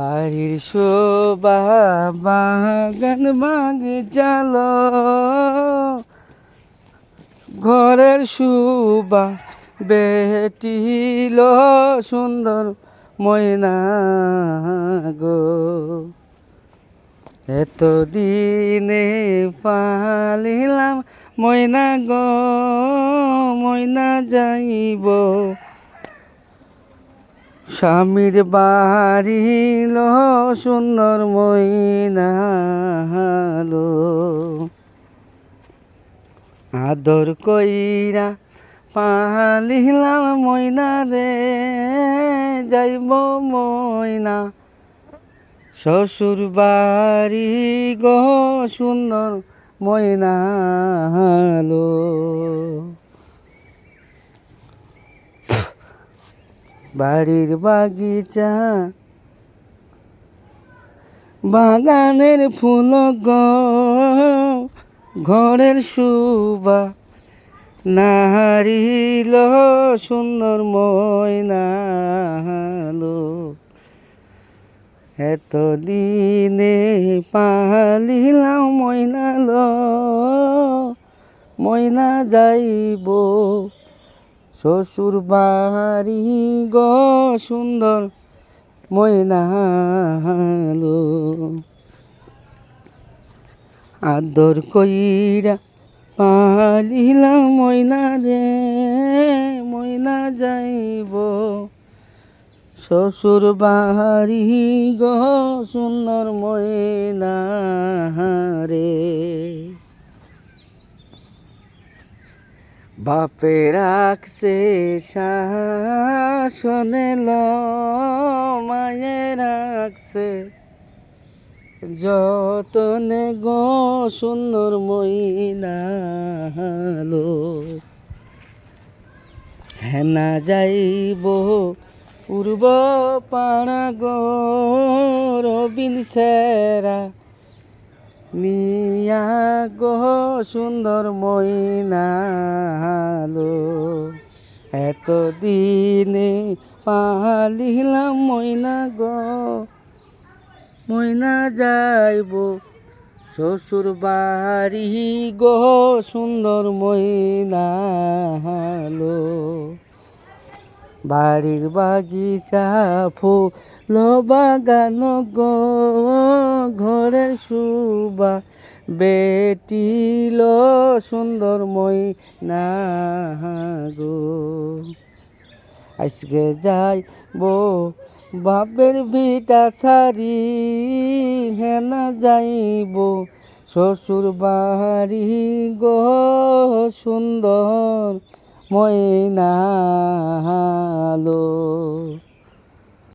বাড়ির শোভা বাগান বাগিচালো ঘরের শুবা বেটিল সুন্দর ময়না গো। এতদিনে পালিলাম ময়না গো, ময়না যাইব। স্বামীর বাড়িল সুন্দর ময়নালো। আদর কইরা পালিলাম ময়না রে, যাইব ময়না। শ্বশুর বাড়ি গো, সুন্দর ময়নালো। বাড়ির বাগিচা। বাগানের ফুল ঘরের শুবা নাহারিল সুন্দর ময়নালো এত দিনে পালিলাম ময়নালো ময়না যাইব শ্বশুর বাড়ি গো সুন্দর ময়নালো। আদর কইরা পালিলাম ময়না রে, ময়না যাইব। শ্বশুর বাড়ি গো সুন্দর ময়না রে বাপে রাখছে শাসনে ল মায়ে রাখছে যতনে গো সুন্দর মইনালো হেনা যাইব পূর্ব পাড়া গো রবিন সেরা। নিয়া গো সুন্দর ময়নালো এত দিনে পালিলাম মইনা গো। ময়না যাইব শ্বশুর বাড়ি গো সুন্দর ময়নালো। বাড়ির বাগিচা, ফুল বাগান গো, ঘরের শুবা বেটিল সুন্দর ময়না গো। আজকে যাইব বাপের ভিটা ছাড়ি, হেনা যাইব শ্বশুর বাড়ি গো সুন্দর ময়নালো